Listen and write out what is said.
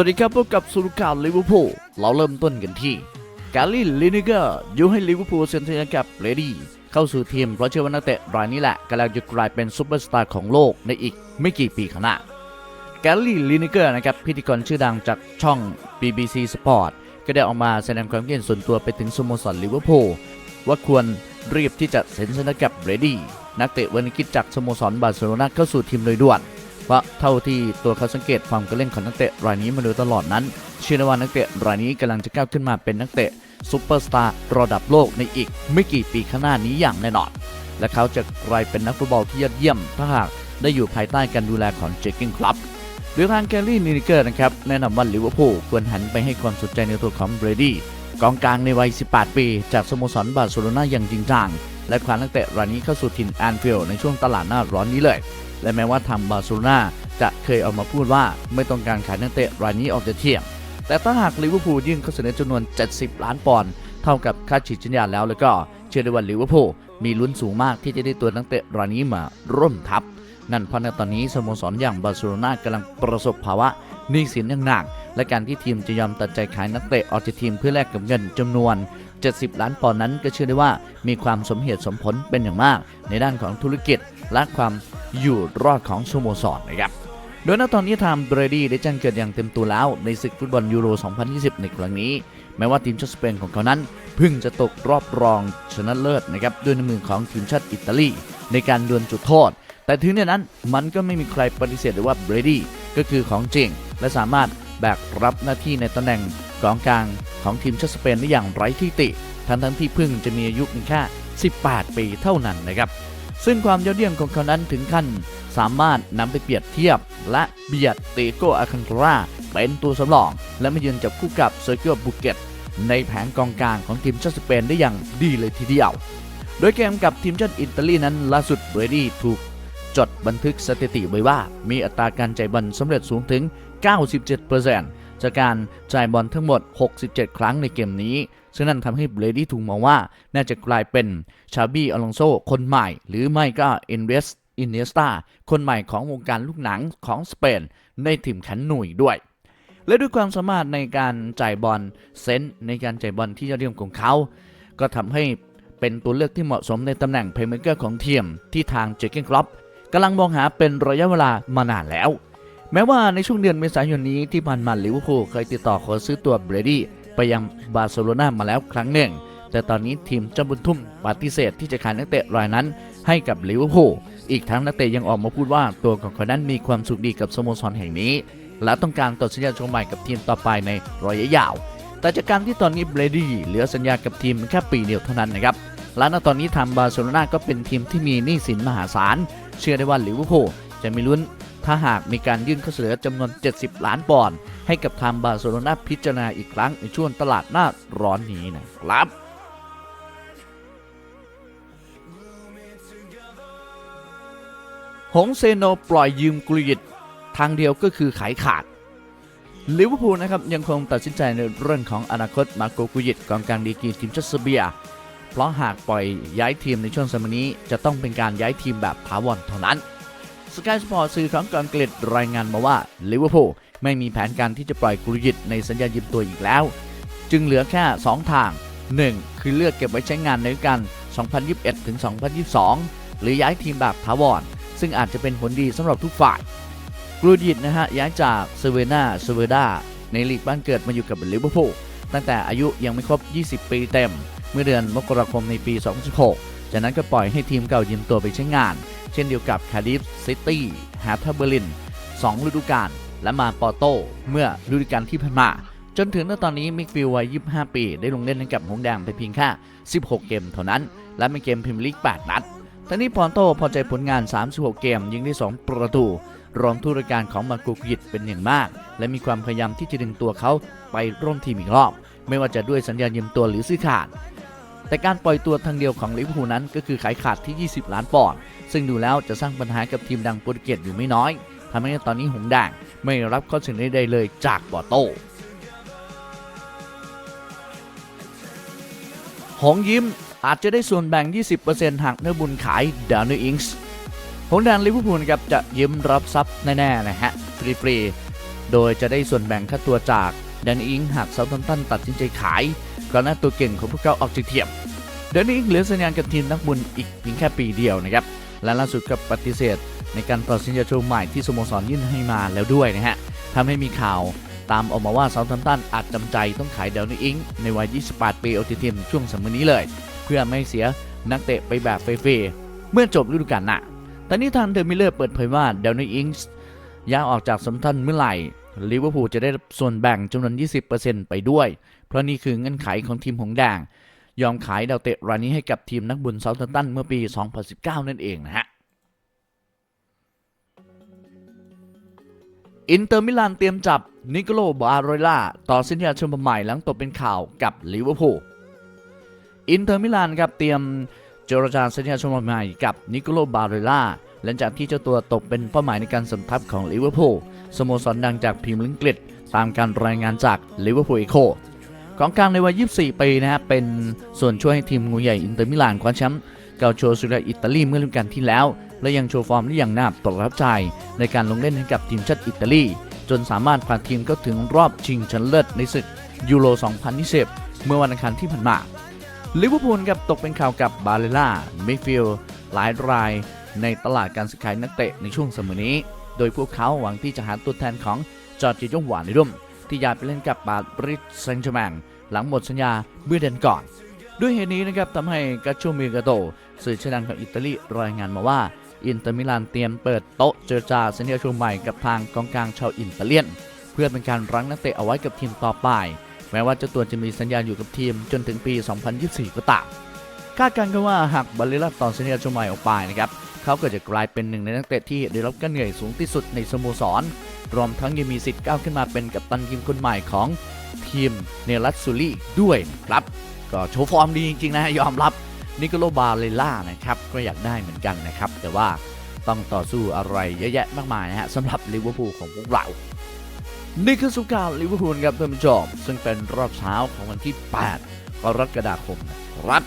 วัสดีครับพบกับสุรการลิเวอร์พูลเราเริ่มต้นกันที่กาลิลินิเกอร์ยุให้ลิเวอร์พูลเซ็นทรัลกับเรดี้เข้าสู่ทีมเพราะเชื่อว่านักเตะรายนี้แหละกำลังจะกลายเป็นซูเปอร์สตาร์ของโลกในอีกไม่กี่ปีข้างหน้าแกลลี่ลินิเกอร์นะครับพิธีกรชื่อดังจากช่อง BBC Sport ก็ได้ออกมาแสดงความคิดเห็นส่วนตัวไปถึงสโมสรลิเวอร์พูลว่าควรรีบที่จะเซ็นสัญญากับเรดี้นักเตะวันนี้คิดจากสโมสรบาร์เซโลนาเข้าสู่ทีมโดยด่วน เพราะเท่าที่ตัวเขาสังเกตความการเล่นของนักเตะรายนี้มาโดยตลอดนั้น เชื่อว่านักเตะรายนี้กำลังจะก้าวขึ้นมาเป็นนักเตะซูเปอร์สตาร์ระดับโลกในอีกไม่กี่ปีข้างหน้านี้อย่างแน่นอน และเขาจะกลายเป็นนักฟุตบอลที่ยอดเยี่ยม ถ้าหากได้อยู่ภายใต้การดูแลของเจคกิ้งคลับโดยทางแกลลี่นินิเกอร์นะครับแนะนำว่าลิเวอร์พูลควรหันไปให้ความสนใจในตัวของเบรดี้กองกลางในวัย 18 ปี จากสโมสรบาร์เซโลนาอย่างจริงจังและคว้านักเตะรายนี้เข้าสู่ทีมแอนฟิลด์ในช่วงตลาดหน้าร้อนนี้เลย และแม้ว่าทางบาร์เซโลนาจะเคยออกมาพูดว่าไม่ต้องการขายนักเตะรายนี้ออกจากทีมแต่ถ้าหากลิเวอร์พูลยื่นข้อเสนอจำนวน 70 ล้านปอนด์เท่ากับค่าฉีดสัญญาแล้วแล้วก็เชื่อได้ว่าลิเวอร์พูลมีลุ้นสูงมากที่จะได้ตัวนักเตะรายนี้มาร่วมทัพ นั่นเพราะในตอนนี้สโมสรอย่างบาร์เซโลนากำลังประสบภาวะหนี้สินอย่างหนักและการที่ทีมจะยอมตัดใจขายนักเตะออกจากทีมเพื่อแลกกับเงินจำนวน 70 ล้านปอนด์นั้นก็เชื่อได้ว่ามีความสมเหตุสมผลเป็นอย่างมาก ในด้านของธุรกิจและความอยู่รอดของสโมสรนะครับโดยณตอนนี้ทางเบรดี้ได้แจ้งเกิดอย่างเต็มตัวแล้วในศึกฟุตบอลยูโร 2020 ในครั้งนี้ แม้ว่าทีมชาติสเปนของเขานั้นเพิ่งจะตกรอบรองชนะเลิศนะครับด้วยน้ำมือของทีมชาติอิตาลีในการดวลจุดโทษ แต่ถึงในนั้นมันก็ไม่มีใครปฏิเสธเลยว่าเบรดี้ก็คือของจริง และสามารถ แบกรับหน้าที่ในตำแหน่งกองกลางของทีมชาติสเปนได้อย่างไร้ที่ติ ทั้งทั้งที่เพิ่งจะมีอายุเพียงแค่ 18 ปีเท่านั้นนะครับซึ่งความยอดเยี่ยมของเขานั้นถึงขั้น สามารถนำไปเปรียบเทียบ และเบียดเตโกอาคันตราเป็นตัวสำรอง และมายืนจับคู่กับเซอร์เกียบุเกตในแผงกองกลางของทีมชาติสเปนได้อย่างดีเลยทีเดียว โดยเกมกับทีมชาติอิตาลีนั้นล่าสุดเบรดี้ถูกจดบันทึกสถิติไว้ว่ามีอัตราการใจบอลสำเร็จสูงถึง 97%จากการจ่ายบอลทั้งหมด 67 ครั้งในเกมนี้ ซึ่งนั่นทำให้เบรดี้ถูกมองว่า น่าจะกลายเป็นชาบี้อลองโซคนใหม่ หรือไม่ก็อินเวสอินเนสตาคนใหม่ของวงการลูกหนังของสเปนในทีมขันหนุ่ยด้วย และด้วยความสามารถในการจ่ายบอลเซนส์ในการจ่ายบอลที่ยอดเยี่ยมของเขา ก็ทำให้เป็นตัวเลือกที่เหมาะสมในตำแหน่งเพลย์เมเกอร์ของทีมที่ทางเจคเกนครอปกำลังมองหาเป็นระยะเวลามานานแล้ว แม้ว่าในช่วงเดือนเมษายนนี้ที่ผ่านมาลิเวอร์พูลเคยติดต่อขอซื้อตัวเบรดี้ไปยังบาร์เซโลนามาแล้วครั้งหนึ่ง แต่ตอนนี้ทีมเจ้าบุญทุ่มปฏิเสธที่จะขายนักเตะรายนั้นให้กับลิเวอร์พูลอีกทั้งนักเตะยังออกมาพูดว่าตัวของเขานั้นมีความสุขดีกับสโมสรแห่งนี้ และต้องการต่อสัญญาชมใหม่กับทีมต่อไปในระยะยาว แต่จากการที่ตอนนี้เบรดี้เหลือสัญญากับทีมแค่ปีเดียวเท่านั้นนะครับและณตอนนี้ทางบาร์เซโลนาก็เป็นทีมที่มีหนี้สินมหาศาลเชื่อได้ว่าลิเวอร์พูลจะมีลุ้น ถ้าหากมีการยื่นข้อเสนอจำนวน 70 ล้านปอนด์ให้กับทางบาร์เซโลนาพิจารณาอีกครั้งในช่วงตลาดหน้าร้อนนี้นะครับ หงเซโนปล่อยยืมกรีดทางเดียวก็คือขายขาดลิเวอร์พูลนะครับยังคงตัดสินใจในเรื่องของอนาคตมาโกกุยิตกองกลางดีกีทีมชาติเซเบีย เพราะหากปล่อยย้ายทีมในช่วงสมัยนี้จะต้องเป็นการย้ายทีมแบบถาวรเท่านั้น สกายสปอร์ตสื่อของอังกฤษรายงานมาว่าลิเวอร์พูลไม่มีแผนการที่จะปล่อยกรียิตในสัญญายืมตัวอีกแล้ว จึงเหลือแค่ 2 ทาง 1. คือเลือกเก็บไว้ใช้งานในกาล2021 ถึง 2022 หรือย้ายทีมแบบถาวร ซึ่งอาจจะเป็นผลดีสำหรับทุกฝ่ายกรูดิตนะฮะย้ายจากเซเวนาเซเวดาในลีกบ้านเกิดมาอยู่กับลิเวอร์พูลตั้งแต่อายุยังไม่ครบ 20 ปีเต็ม เมื่อเดือนมกราคมในปี 2016 จากนั้นก็ปล่อยให้ทีมเก่ายืมตัวไปใช้งาน ช่นเดียวกับคาริฟซิตี้ฮาร์ทเบอร์ลิน2ฤดูกาลและมาปอโตเมื่อฤดูกาลที่ผ่านมา จนถึงณตอนนี้มิกฟิลวัย 25 ปี ได้ลงเล่นให้กับหงแดงไปเพียงแค่ 16 เกมเท่านั้น และเป็นเกมพรีเมียร์ลีก 8 นัดทั้งนี้ปอนโตพอใจผลงาน 36 เกม ยิงได้ 2 ประตูรองทุรการของมากูกิตเป็นอย่างมาก และมีความพยายามที่จะดึงตัวเขาไปร่วมทีมอีกรอบ ไม่ว่าจะด้วยสัญญายืมตัวหรือซื้อขาด แต่การปล่อยตัวทางเดียวของลิเวอร์พูลนั้นก็คือขายขาดที่ 20 ล้านปอนด์ ซึ่งดูแล้วจะสร้างปัญหากับทีมดังโปรตุเกสอยู่ไม่น้อยทำให้ตอนนี้หงส์แดงไม่รับข้อเสนอใดเลยจากปอโต้หงยิ้มอาจจะได้ส่วนแบ่ง 20%หากเนื้อบุญขายดาวน์อิงส์หงแดงลิเวอร์พูลครับจะยืมรับทรัพย์แน่ๆนะฮะฟรีๆ โดยจะได้ส่วนแบ่งค่าตัวจากแดนอิงหากเซาท์แฮมตันตัดสินใจขายกรณาตัวเก่งของพวกเขาออกจากทีมแดนอิงเหลือสัญญาณกับทีมนักบุญอีกเพียงแค่ปีเดียวนะครับ และล่าสุดก็ปฏิเสธ ในการต่อสัญญาชว์ใหม่ที่สโมสรยื่นให้มาแล้วด้วยนะฮะทำให้มีข่าวตามออกมาว่าเซาท์แฮมป์ตันอาจจำใจต้องขายเดลนี่อิงในวัย 28 ปีออกจากทีมช่วงสมอนี้เลย เพื่อไม่เสียนักเตะไปแบบเฟรๆเมื่อจบฤดูกาลน้าแต่นี่ทางเดอร์มิเลอร์เปิดเผยว่าเดลนี่อิงย้ายออกจากซัมตันเมื่อไหร่ลิเวอร์พูลจะได้ส่วนแบ่งจำนวน 20%ไปด้วย เพราะนี่คือเงื่อนไขของทีมหงแดง ยอมขายดาวเตะรายนี้ให้กับทีมนักบุญเซาท์แฮมป์ตันเมื่อปี 2019 นั่นเองนะฮะ อินเตอร์มิลานเตรียมจับนิโคโลบาโรล่าต่อสัญญาชมใหม่หลังตกเป็นข่าวกับลิเวอร์พูล อินเตอร์มิลานครับเตรียมเจรจาสัญญาชมใหม่กับนิโคโลบาโรล่าหลังจากที่เจ้าตัวตกเป็นเป้าหมายในการสมทับของลิเวอร์พูลสโมสรดังจากพรีเมียร์ลีกอังกฤษตามการรายงานจากลิเวอร์พูลเอโค กองกลางในวัย 24 ปีนะฮะเป็นส่วนช่วยให้ทีมงูใหญ่อินเตอร์มิลานคว้าแชมป์เกาโชสุดาอิตาลีเมื่อฤดูกาลที่แล้ว และยังโชว์ฟอร์มได้อย่างน่าประทับใจในการลงเล่นให้กับทีมชาติอิตาลี จนสามารถพาทีมเข้าถึงรอบชิงชนะเลิศในศึกยูโร 2020 เมื่อวันอังคารที่ผ่านมาลิเวอร์พูลกับตกเป็นข่าวกับบาเลล่ามิฟิลหลายราย ในตลาดการซื้อขายนักเตะในช่วงเสมอนี้ โดยพวกเขาหวังที่จะหาตัวแทนของจอร์จิโยงหวานในรุ่ม ที่ย้ายไปเล่นกับบาริสเซนต์แชร์แมงหลังหมดสัญญาเมื่อเดือนก่อน ด้วยเหตุนี้นะครับทำให้กาโชมิกาโตสื่อชื่อดังของอิตาลีรายงานมาว่า อินเตอร์มิลานเตรียมเปิดโต๊ะเจรจาสัญญาชมใหม่กับทางกองกลางชาวอินเตาเลียน เพื่อเป็นการรั้งนักเตะเอาไว้กับทีมต่อไป แม้ว่าเจ้าตัวจะมีสัญญาอยู่กับทีมจนถึงปี 2024 ก็ตามคาดการณ์กันว่าหากบาเลล่าต่อสัญญาชมใหม่ออกไปนะครับเขาก็จะกลายเป็นหนึ่งในนักเตะที่ได้รับการเหนื่อยสูงที่สุดในสโมสร รวมทั้งยังมีสิทธิ์ก้าวขึ้นมาเป็นกัปตันทีมคนใหม่ของทีมเนลัสซูลี่ด้วยนะครับ ก็โชว์ฟอร์มดีจริงๆนะยอมรับนิโคโลบาเลล่านะครับก็อยากได้เหมือนกันนะครับ แต่ว่าต้องต่อสู้อะไรเยอะแยะมากมายนะฮะสำหรับลิเวอร์พูลของพวกเรา นี่คือสุการลิเวอร์พูลครับท่านผู้ชมซึ่งเป็นรอบเช้าของวันที่ 8 กรกฎาคมนะครับ